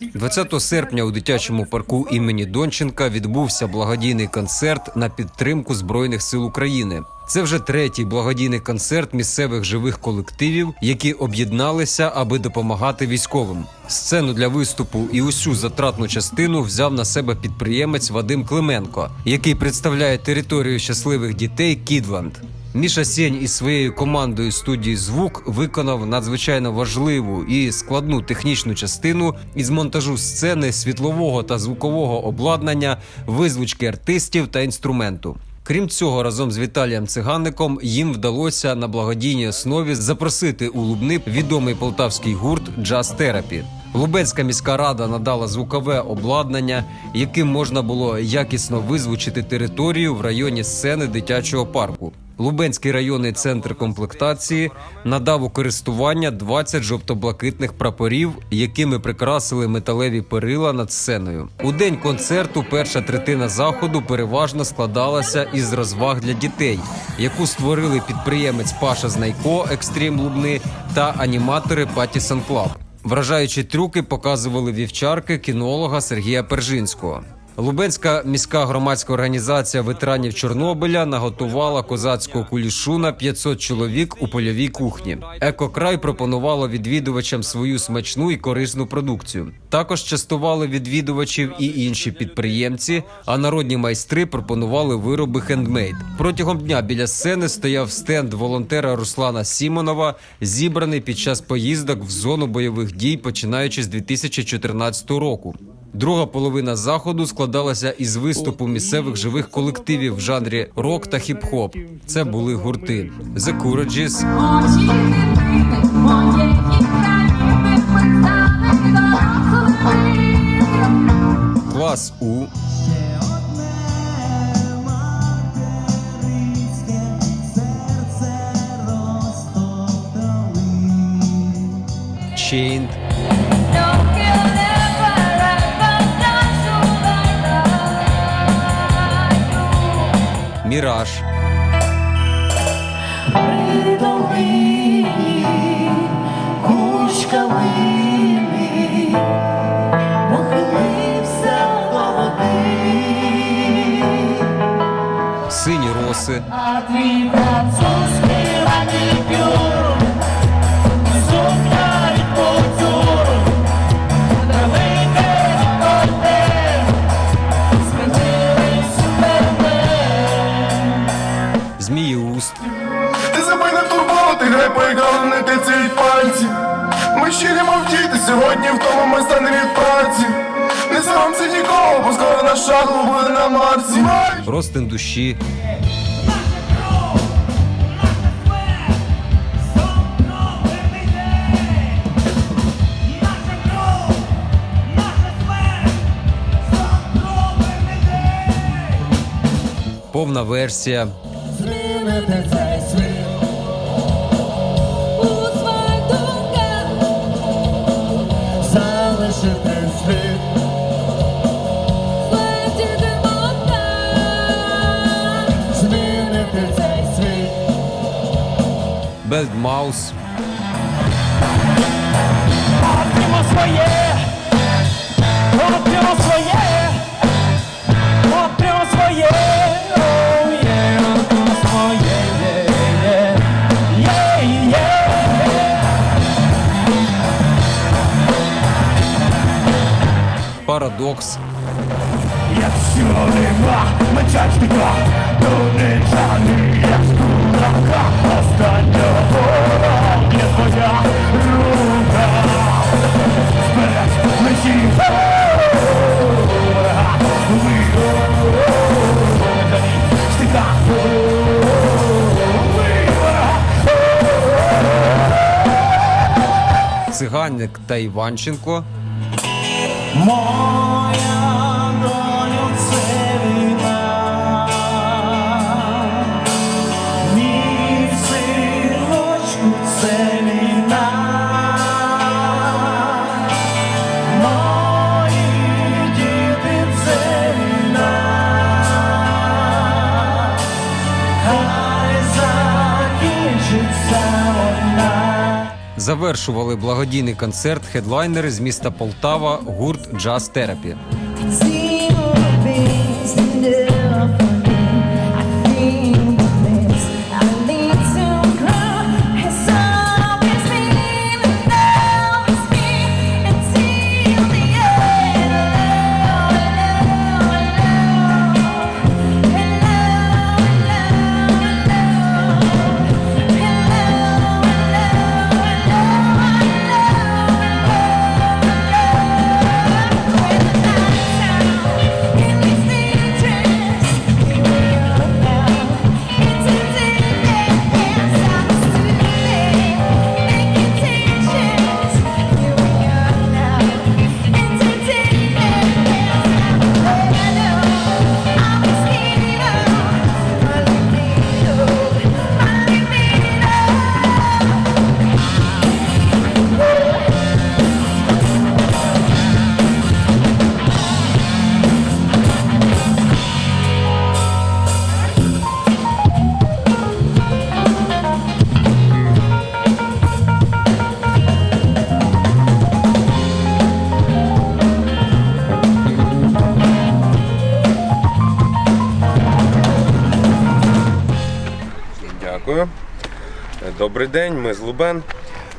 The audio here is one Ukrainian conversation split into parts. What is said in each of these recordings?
20 серпня у дитячому парку імені Донченка відбувся благодійний концерт на підтримку Збройних сил України. Це вже третій благодійний концерт місцевих живих колективів, які об'єдналися, аби допомагати військовим. Сцену для виступу і усю затратну частину взяв на себе підприємець Вадим Клименко, який представляє територію щасливих дітей Кідланд. Міша Сєнь із своєю командою студії Звук виконав надзвичайно важливу і складну технічну частину із монтажу сцени, світлового та звукового обладнання, визвучки артистів та інструменту. Крім цього, разом з Віталієм Циганником їм вдалося на благодійній основі запросити у Лубни відомий полтавський гурт Джаз Терапі. Лубенська міська рада надала звукове обладнання, яким можна було якісно визвучити територію в районі сцени дитячого парку. Лубенський районний центр комплектації надав у користування 20 жовто-блакитних прапорів, якими прикрасили металеві перила над сценою. У день концерту перша третина заходу переважно складалася із розваг для дітей, яку створили підприємець Паша Знайко Екстрім Лубни та аніматори Патісон Клаб. Вражаючі трюки показували вівчарки кінолога Сергія Пержинського. Лубенська міська громадська організація ветеранів Чорнобиля наготувала козацького кулішу на 500 чоловік у польовій кухні. Екокрай пропонувало відвідувачам свою смачну і корисну продукцію. Також частували відвідувачів і інші підприємці, а народні майстри пропонували вироби хендмейд. Протягом дня біля сцени стояв стенд волонтера Руслана Сімонова, зібраний під час поїздок в зону бойових дій, починаючи з 2014 року. Друга половина заходу складалася із виступу місцевих живих колективів в жанрі рок та хіп-хоп. Це були гурти The дорослими. Клас У, Chained, Міраж, Сині роси, Ми ще не мовчити, сьогодні в тому ми стане від праці. Не соромся нікого, бо скоро наш шаттл буде на Марсі. Ростин душі, повна версія, Змінити цей світ. Белдмаус, Отимо своє, отимо своє, отимо своє. Парадокс, Якщо нема мечачника, то не тягни, як дурака, останнього не твоя рука. Вперед, ворога, стига, циганник та Іванченко, Моя Завершували благодійний концерт хедлайнери з міста Полтава, гурт Джаз Терапі. Добрий день, ми з Лубен.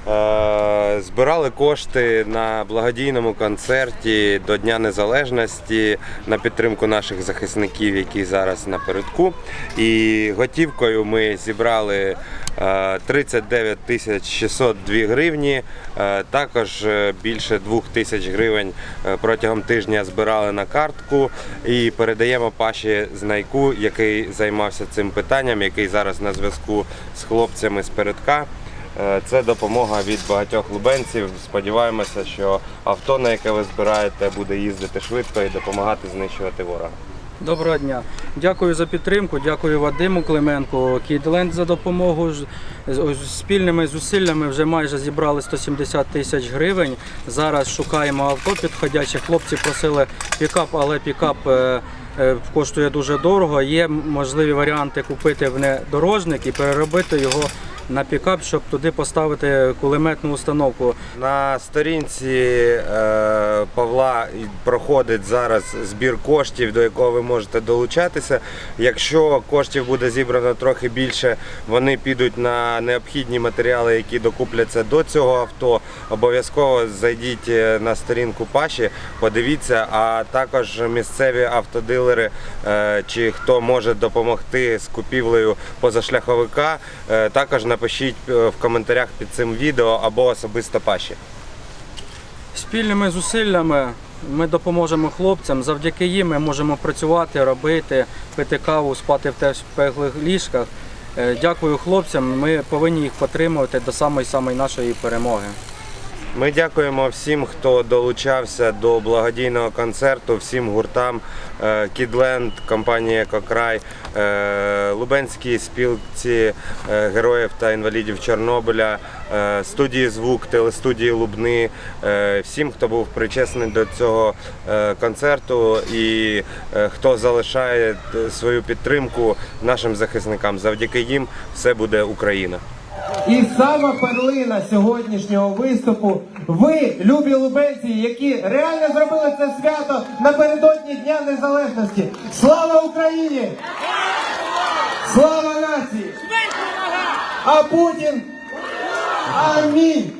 Е, Збирали кошти на благодійному концерті до Дня Незалежності на підтримку наших захисників, які зараз напередку. І готівкою ми зібрали е, 39 тисяч 602 гривні. Е, Також е, більше 2 тисяч гривень е, протягом тижня збирали на картку і передаємо Паші Знайку, який займався цим питанням, який зараз на зв'язку з хлопцями з передка. Е, Це допомога від багатьох лубенців. Сподіваємося, що авто, на яке ви збираєте, буде їздити швидко і допомагати знищувати ворога. Доброго дня. Дякую за підтримку, дякую Вадиму Клименку, Кідленд за допомогу. Спільними зусиллями вже майже зібрали 170 тисяч гривень. Зараз шукаємо авто підходяче. Хлопці просили пікап, але пікап е, е, коштує дуже дорого. Є можливі варіанти купити внедорожник і переробити його на пікап, щоб туди поставити кулеметну установку. На сторінці е, Павла проходить зараз збір коштів, до якого ви можете долучатися. Якщо коштів буде зібрано трохи більше, вони підуть на необхідні матеріали, які докупляться до цього авто. Обов'язково зайдіть е, на сторінку Паші, подивіться, а також місцеві автодилери е, чи хто може допомогти з купівлею позашляховика, також напишіть е, в коментарях під цим відео або особисто Паші. Спільними зусиллями ми допоможемо хлопцям. Завдяки їм ми можемо працювати, робити, пити каву, спати в теплих ліжках. Е, Дякую хлопцям. Ми повинні їх підтримувати до самої самої нашої перемоги. Ми дякуємо всім, хто долучався до благодійного концерту, всім гуртам Кідленд, компанія Кокрай, е, Лубенській спілці е, героїв та інвалідів Чорнобиля, е, студії Звук, телестудії Лубни, всім, хто був причесний до цього концерту і хто залишає свою підтримку нашим захисникам. Завдяки їм все буде Україна. І сама перлина сьогоднішнього виступу. Ви, любі лубенці, які реально зробили це свято напередодні Дня Незалежності. Слава Україні! Слава нації! А Путін! Амінь!